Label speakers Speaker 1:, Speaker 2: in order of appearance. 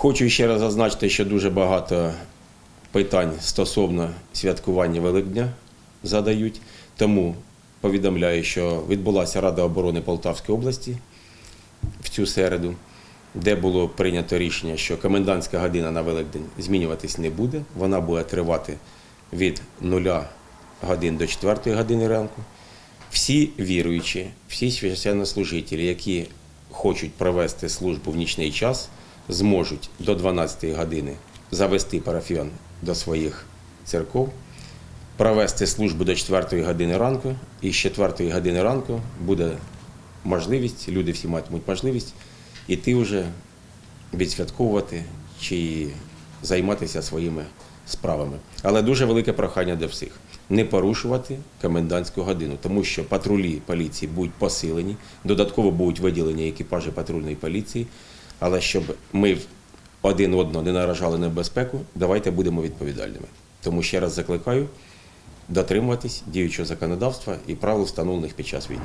Speaker 1: Хочу ще раз зазначити, що дуже багато питань стосовно святкування Великдня задають. Тому повідомляю, що відбулася Рада оборони Полтавської області в цю середу, де було прийнято рішення, що комендантська година на Великдень змінюватись не буде. Вона буде тривати від 0 годин до 4 години ранку. Всі віруючі, всі священнослужителі, які хочуть провести службу в нічний час, зможуть до 12 години завести парафіон до своїх церков, провести службу до 4 години ранку, і з 4 години ранку буде можливість, люди всі матимуть можливість іти вже відсвятковувати чи займатися своїми справами. Але дуже велике прохання до всіх не порушувати комендантську годину, тому що патрулі поліції будуть посилені, додатково будуть виділені екіпажі патрульної поліції. Але щоб ми один одного не наражали на безпеку, давайте будемо відповідальними. Тому ще раз закликаю дотримуватись діючого законодавства і правил, встановлених під час війни.